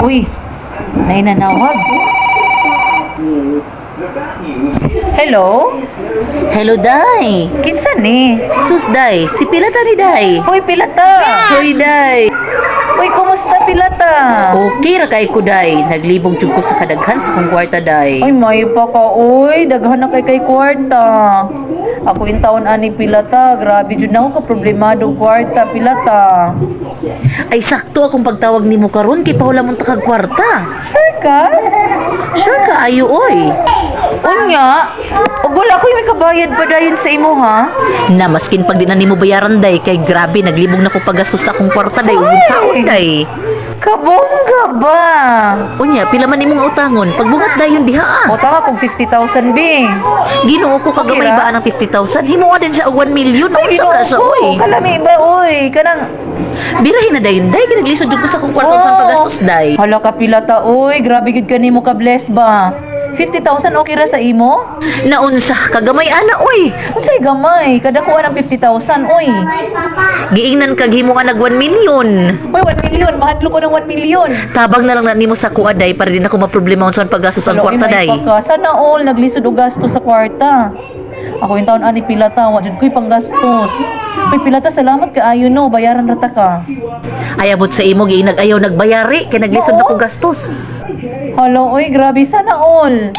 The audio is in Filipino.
Uy, nainanawag. Hello? Hello, Day. Kinsa ni? Sus, Day. Si Pilata ni Day. Hoy, Pilata! Hoy, Day. Uy, kumusta, Pilata? Okay ra kay ko, Day. Naglibog jud ko sa kadaghan sa kong kwarta, Day. Ay, may pa ka, uy. Daghan na kay kay kwarta. Ako in taon ani Pilata. Grabe, jud na ako ka problemado kwarta, Pilata. Ay, sakto akong pagtawag nimo karon kay paula mong takag kwarta. Sure ka? Sure ka, ayo, oy. Unya? Ug wala ko may kabayad pa dayon sa imo, ha? Na, maskin pag di na nimo bayaran, Day, kay grabe, naglibog na ko pagastos sa akong kwarta, Day. Ugon sa Ay. Day. Kabongga ba? Unya, pila man nimong utangon. Pagbungat dayon diha ah. O tama kung 50,000 bi. Ginoo ko kagamay Okay ra. ba ang 50,000? Himuha din siya og 1 million. Ang sa ra siya, oy. Kalami ba, uy? Kanang... Birahin na dayon, Day. Kinaglisod jud ko sa akong kwarta Oh. sa pagastos, Day. Hala ka pilata, uy. Grabe gid ka nimo ka bless ba? 50,000 okay ra sa imo? Naunsa, kagamay ana, oy. Unsay gamay? Kada kuha ng 50,000, uy. Giingnan kag himo nga nag 1 million. Uy, 1 million. Mahadlo ko ng 1 million. Tabang na lang na nimo sa kuha, Day, para din ako maproblema sa paggastos ang Hala, kwarta, may Day. Sana all naglisod og gasto sa kwarta. Ako yung taon ani pilata, wa jud ko'y panggastos. Uy, pilata, salamat ka ayo no, bayaran rata ka. Ay abot sa imo giinag ayaw nagbayari kay naglisod na ko gastos. Hala, uy, grabe sana all.